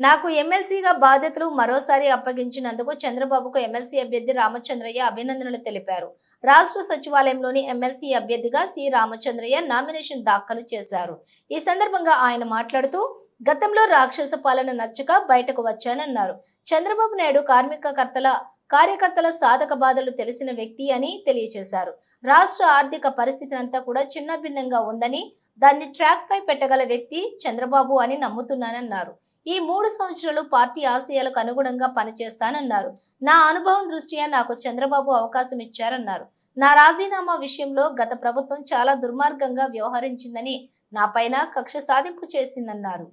నాకు ఎమ్మెల్సీగా బాధ్యతలు మరోసారి అప్పగించినందుకు చంద్రబాబుకు ఎమ్మెల్సీ అభ్యర్థి రామచంద్రయ్య అభినందనలు తెలిపారు. రాష్ట్ర సచివాలయంలోని ఎమ్మెల్సీ అభ్యర్థిగా సి. రామచంద్రయ్య నామినేషన్ దాఖలు చేశారు. ఈ సందర్భంగా ఆయన మాట్లాడుతూ గతంలో రాక్షస పాలన నచ్చక బయటకు వచ్చానన్నారు. చంద్రబాబు నాయుడు కార్మిక కర్తల కార్యకర్తల సాధక బాధలు తెలిసిన వ్యక్తి అని తెలియజేశారు రాష్ట్ర ఆర్థిక పరిస్థితి అంతా కూడా చిన్న భిన్నంగా ఉందని దాన్ని ట్రాక్ పై పెట్టగల వ్యక్తి చంద్రబాబు అని నమ్ముతున్నానన్నారు. ఈ మూడు సంవత్సరాలు పార్టీ ఆశయాలకు అనుగుణంగా పనిచేస్తానన్నారు. నా అనుభవం దృష్ట్యా నాకు చంద్రబాబు అవకాశం ఇచ్చారన్నారు. నా రాజీనామా విషయంలో గత ప్రభుత్వం చాలా దుర్మార్గంగా వ్యవహరించిందని నా పైన కక్ష సాధింపు చేసిందన్నారు.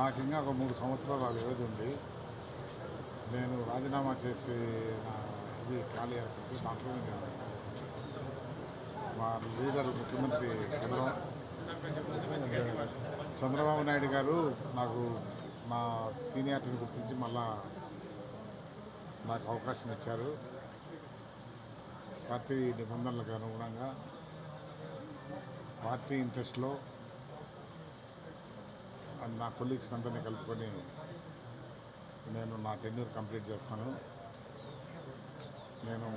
నాకు ఇంకా ఒక మూడు సంవత్సరాలు వ్యవధి ఉంది. నేను రాజీనామా చేసి ఇది ఖాళీ అయిపోతే దాంట్లో నేను మా లీడర్ ముఖ్యమంత్రి చంద్రబాబు చంద్రబాబు నాయుడు గారు నాకు నా సీనియారిటీని గుర్తించి మళ్ళా నాకు అవకాశం ఇచ్చారు. పార్టీ నిబంధనలకు అనుగుణంగా పార్టీ ఇంట్రెస్ట్లో నా కొలీగ్స్ అందరినీ కలుపుకొని నేను నా టెన్యూర్ కంప్లీట్ చేస్తాను. నేను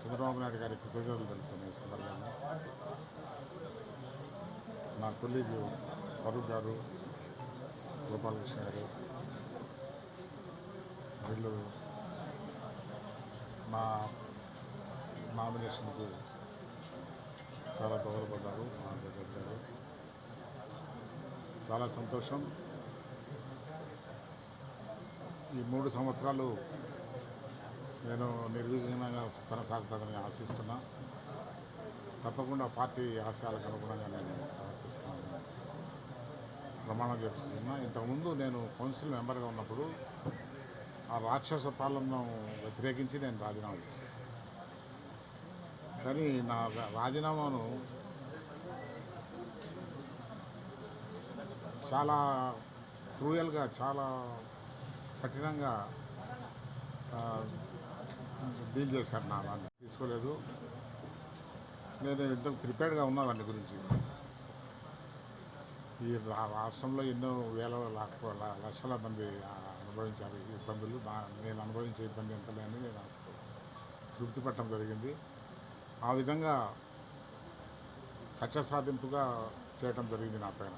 చంద్రబాబు నాయుడు గారి కృతజ్ఞతలు తెలుపుతున్నాను ఈ సందర్భంగా. నా కొలీగ్ ఫరూక్ గారు గోపాలకృష్ణ గారు వీళ్ళు మా నామినేషన్కు చాలా గౌరవపడ్డారు మా దగ్గర గారు చాలా సంతోషం. ఈ మూడు సంవత్సరాలు నేను నిర్విఘ్నంగా కొనసాగుతుందని ఆశిస్తున్నా. తప్పకుండా పార్టీ ఆశయాలకు అనుగుణంగా నేను ప్రవర్తిస్తున్నాను. ప్రమాణం చేస్తున్నా ఇంతకుముందు నేను కౌన్సిల్ మెంబర్గా ఉన్నప్పుడు ఆ రాక్షస పాలనను వ్యతిరేకించి నేను రాజీనామా చేశాను. కానీ నా రాజీనామాను చాలా క్రూయల్గా చాలా కఠినంగా డీల్ చేశారు నా వాళ్ళు. తీసుకోలేదు. నేను ఎంతో ప్రిపేర్డ్గా ఉన్నా దాని గురించి. ఈ రాష్ట్రంలో ఎన్నో వేల లక్షల మంది అనుభవించారు. ఇబ్బందులు నేను అనుభవించే ఇబ్బంది ఎంత లేని నేను తృప్తి పట్టడం జరిగింది. ఆ విధంగా కక్ష సాధింపుగా చేయటం జరిగింది నా పైన.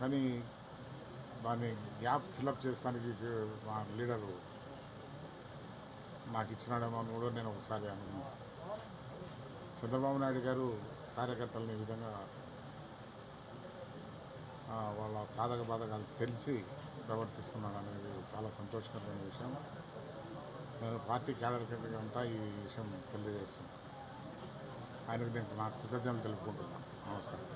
కానీ దాన్ని గ్యాప్ ఫిలప్ చేస్తానికి మా లీడరు నాకు ఇచ్చినాడేమో అని కూడా నేను ఒకసారి అనుకున్నాను చంద్రబాబు నాయుడు గారు కార్యకర్తలను ఈ విధంగా వాళ్ళ సాధక బాధకాలు తెలిసి ప్రవర్తిస్తున్నాడు అనేది చాలా సంతోషకరమైన విషయం. నేను పార్టీ క్యాడర్ అంతా ఈ విషయం తెలియజేస్తున్నాను ఆయనకు నేను నా కృతజ్ఞతలు తెలుపుకుంటున్నాను నమస్కారం.